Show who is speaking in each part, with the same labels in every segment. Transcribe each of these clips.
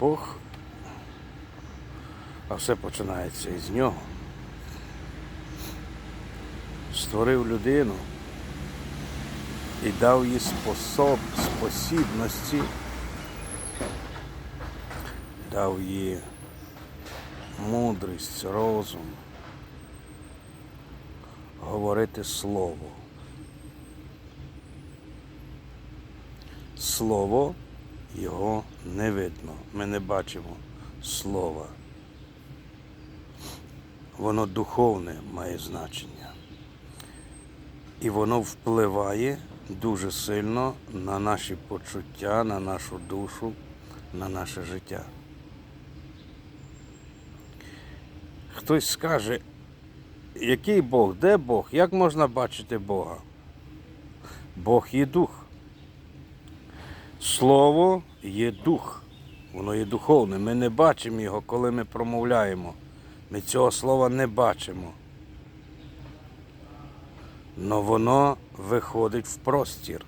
Speaker 1: Бог, а все починається із нього. Створив людину і дав їй способ, спосібності, дав їй мудрість, розум, говорити слово. Слово його не видно. Ми не бачимо слова. Воно духовне має значення. І воно впливає дуже сильно на наші почуття, на нашу душу, на наше життя. Хтось скаже, який Бог, де Бог, як можна бачити Бога? Бог є дух. Слово є дух, воно є духовне. Ми не бачимо його, коли ми промовляємо. Ми цього слова не бачимо. Но воно виходить в простір.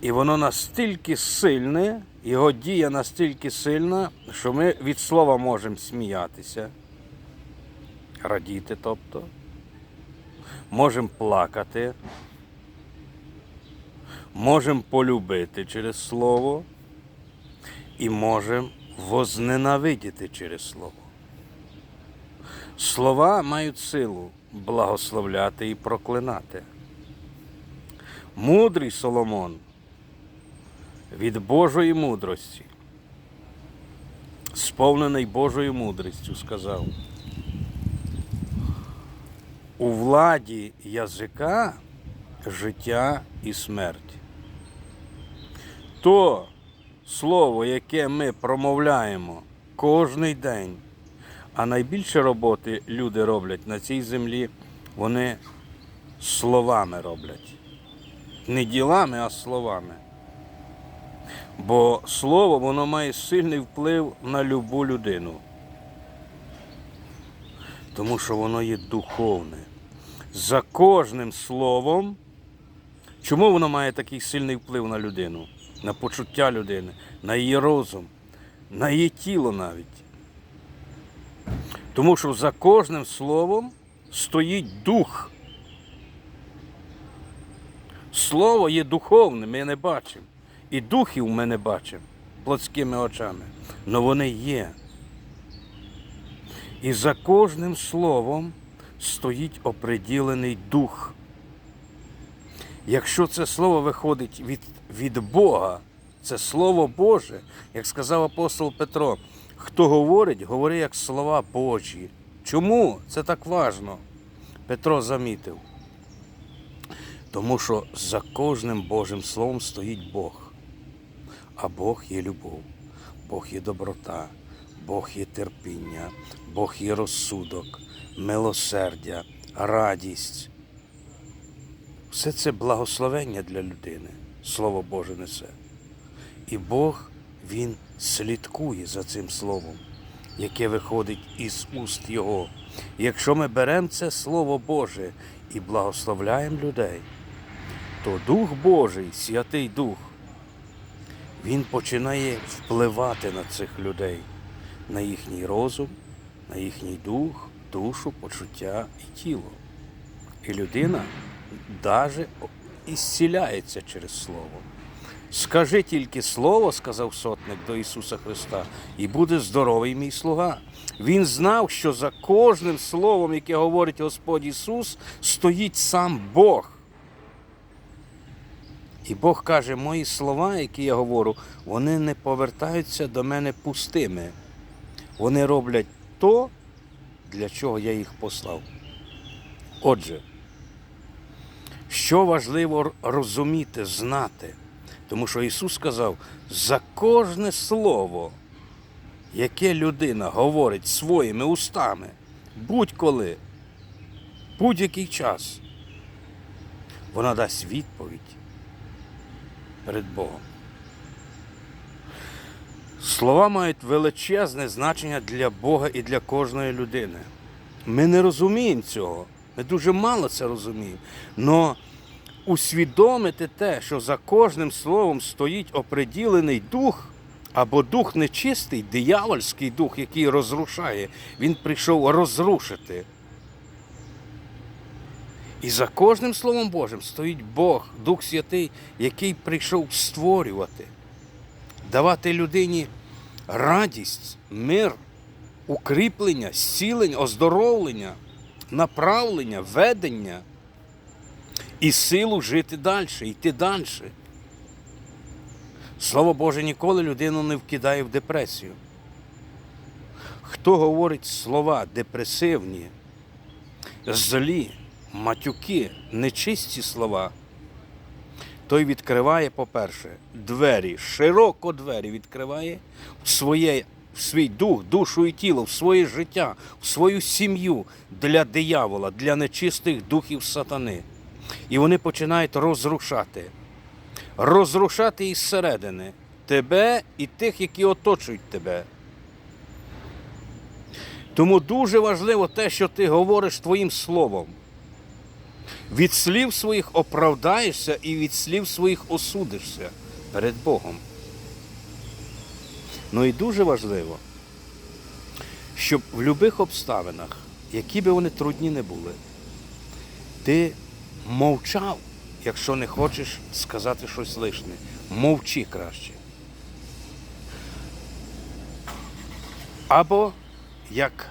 Speaker 1: І воно настільки сильне, його дія настільки сильна, що ми від слова можемо сміятися, радіти, тобто, можемо плакати, можемо полюбити через слово і можемо возненавидіти через слово. Слова мають силу благословляти і проклинати. Мудрий Соломон від Божої мудрості, сповнений Божою мудрістю, сказав. У владі язика життя і смерть. То слово, яке ми промовляємо кожний день, а найбільше роботи люди роблять на цій землі, вони словами роблять. Не ділами, а словами. Бо слово воно має сильний вплив на любу людину. Тому що воно є духовне. За кожним словом, чому воно має такий сильний вплив на людину, на почуття людини, на її розум, на її тіло навіть. Тому що за кожним словом стоїть дух. Слово є духовне, ми не бачимо. І духів ми не бачимо плотськими очами. але вони є. І за кожним словом стоїть оприділений дух. Якщо це слово виходить від, від Бога, це Слово Боже, як сказав апостол Петро, хто говорить, говори як слова Божі. Чому це так важно? Петро замітив. Тому що за кожним Божим Словом стоїть Бог. А Бог є любов, Бог є доброта, Бог є терпіння, Бог є розсудок, милосердя, радість. Все це благословення для людини, Слово Боже несе. І Бог, Він слідкує за цим Словом, яке виходить із уст Його. Якщо ми беремо це Слово Боже і благословляємо людей, то Дух Божий, Святий Дух, він починає впливати на цих людей, на їхній розум, на їхній дух, душу, почуття і тіло. І людина навіть ісціляється через Слово. Скажи тільки слово, сказав сотник до Ісуса Христа, і буде здоровий мій слуга. Він знав, що за кожним словом, яке говорить Господь Ісус, стоїть сам Бог. І Бог каже, мої слова, які я говорю, вони не повертаються до мене пустими. Вони роблять то, для чого я їх послав. Отже, що важливо розуміти, знати, тому що Ісус сказав, за кожне слово, яке людина говорить своїми устами, будь-коли, будь-який час, вона дасть відповідь перед Богом. Слова мають величезне значення для Бога і для кожної людини. Ми не розуміємо цього. Ми дуже мало це розуміємо. Но усвідомити те, що за кожним словом стоїть оприділений дух, або дух нечистий, диявольський дух, який розрушає, він прийшов розрушити. І за кожним Словом Божим стоїть Бог, Дух Святий, який прийшов створювати, давати людині радість, мир, укріплення, зцілення, оздоровлення, направлення, ведення і силу жити далі, йти далі. Слово Боже ніколи людину не вкидає в депресію. Хто говорить слова депресивні, злі, матюки, нечисті слова, той відкриває, по-перше, двері, широко двері відкриває в, своє, в свій дух, душу і тіло, в своє життя, в свою сім'ю для диявола, для нечистих духів сатани. І вони починають розрушати. Розрушати із середини тебе і тих, які оточують тебе. Тому дуже важливо те, що ти говориш твоїм словом. Від слів своїх оправдаєшся і від слів своїх осудишся перед Богом. Ну і дуже важливо, щоб в будь-яких обставинах, які би вони трудні не були, ти мовчав, якщо не хочеш сказати щось лишне. Мовчи краще. Або як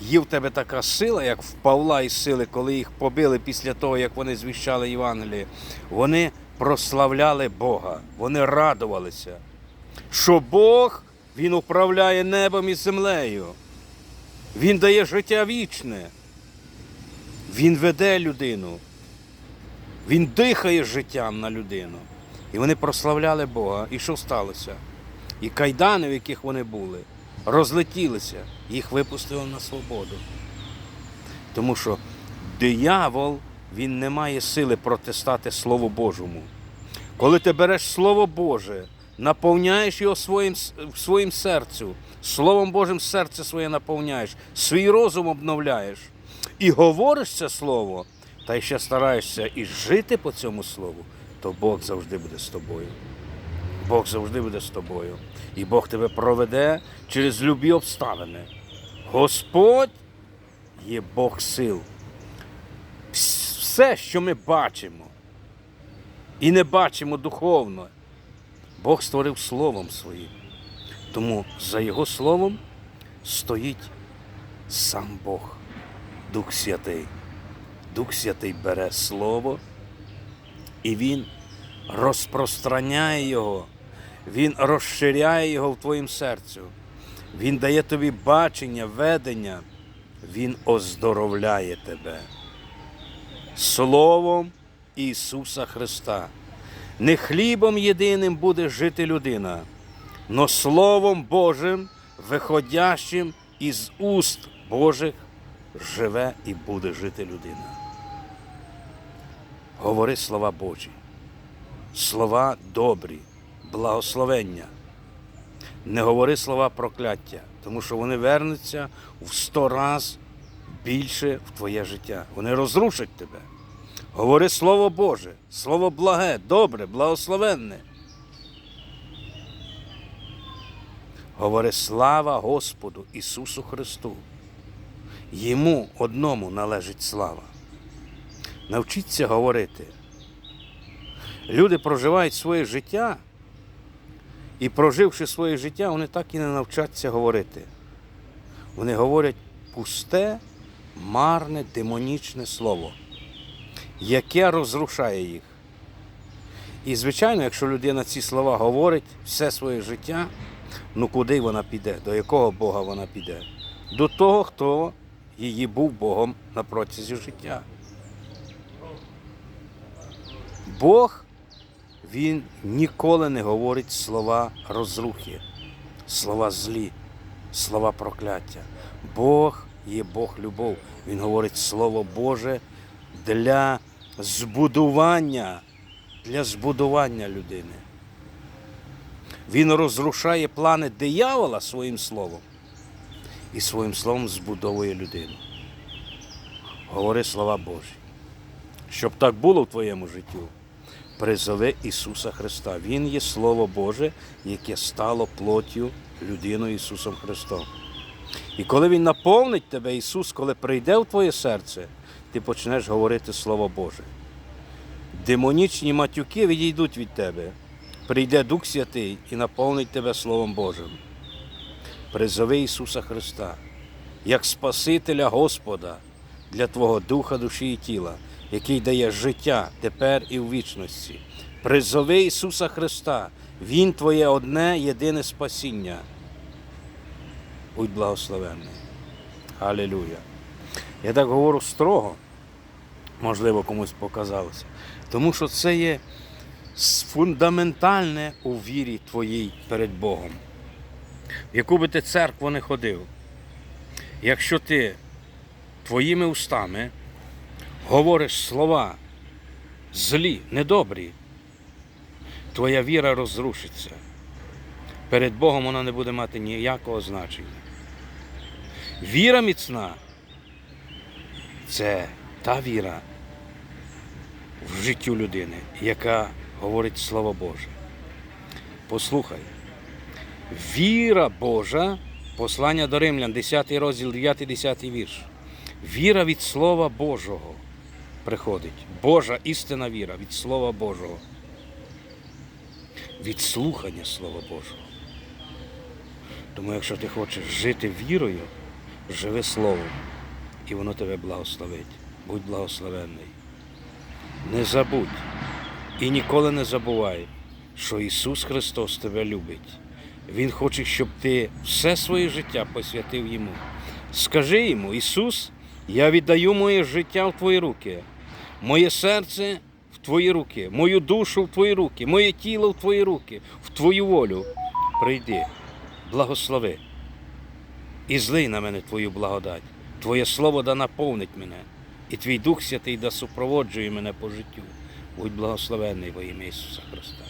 Speaker 1: є в тебе така сила, як в Павла і сили, коли їх побили після того, як вони звіщали Євангеліє, вони прославляли Бога, вони радувалися, що Бог Він управляє небом і землею. Він дає життя вічне. Він веде людину. Він дихає життям на людину. І вони прославляли Бога. І що сталося? І кайдани, в яких вони були, розлетілися, їх випустили на свободу. Тому що диявол, він не має сили протистати Слову Божому. Коли ти береш Слово Боже, наповняєш його своїм, своїм серцю, Словом Божим серце своє наповняєш, свій розум обновляєш і говориш це слово, та й ще стараєшся і жити по цьому слову, то Бог завжди буде з тобою. Бог завжди буде з тобою. І Бог тебе проведе через любі обставини. Господь є Бог сил. Все, що ми бачимо, і не бачимо духовно, Бог створив Словом Своїм. Тому за Його Словом стоїть сам Бог, Дух Святий. Дух Святий бере Слово, і Він розпространяє його, Він розширяє його в твоїм серцю. Він дає тобі бачення, ведення, Він оздоровляє тебе. Словом Ісуса Христа. Не хлібом єдиним буде жити людина, но Словом Божим, виходящим із уст Божих, живе і буде жити людина. Говори слова Божі, слова добрі, благословення. Не говори слова прокляття, тому що вони вернуться в сто раз більше в твоє життя. Вони розрушать тебе. Говори Слово Боже, Слово благе, добре, благословенне. Говори слава Господу Ісусу Христу. Йому одному належить слава. Навчіться говорити. Люди проживають своє життя, і проживши своє життя, вони так і не навчаться говорити. Вони говорять пусте, марне, демонічне слово, яке розрушає їх. І, звичайно, якщо людина ці слова говорить все своє життя, ну куди вона піде? До якого Бога вона піде? До того, хто її був Богом на протязі життя. Бог, Він ніколи не говорить слова розрухи, слова злі, слова прокляття. Бог є Бог любов. Він говорить Слово Боже для збудування, для збудування людини. Він розрушає плани диявола своїм словом і своїм словом збудовує людину. Говори слова Божі. щоб так було в твоєму життю, призови Ісуса Христа. Він є Слово Боже, яке стало плоттю людиною Ісусом Христом. І коли Він наповнить тебе, Ісус, коли прийде в твоє серце, ти почнеш говорити Слово Боже. Демонічні матюки відійдуть від тебе. Прийде Дух Святий і наповнить тебе Словом Божим. Призови Ісуса Христа як Спасителя Господа для Твого духа, душі і тіла, який дає життя тепер і в вічності. Призови Ісуса Христа, Він Твоє одне єдине спасіння. Будь благословенний. Алілюя. Я так говорю строго, можливо, комусь показалося, тому що це є фундаментальне у вірі твоїй перед Богом. В яку би ти церкву не ходив, якщо ти твоїми устами говориш слова злі, недобрі, твоя віра розрушиться. Перед Богом вона не буде мати ніякого значення. Віра міцна це та віра в життю людини, яка говорить Слово Боже. Послухай, віра Божа, послання до Римлян, 10 розділ, 9-10 вірш. Віра від Слова Божого приходить. Божа істина віра від Слова Божого. Від слухання Слова Божого. Тому якщо ти хочеш жити вірою, живи Словом, і воно тебе благословить. Будь благословенний. Не забудь і ніколи не забувай, що Ісус Христос тебе любить. Він хоче, щоб ти все своє життя посвятив Йому. Скажи йому, Ісус, я віддаю моє життя в Твої руки, моє серце в Твої руки, мою душу в Твої руки, моє тіло в Твої руки, в Твою волю. Прийди, благослови і злий на мене Твою благодать. Твоє слово да наповнить мене, і Твій Дух Святий да супроводжує мене по життю. Будь благословенний во ім'я Ісуса Христа.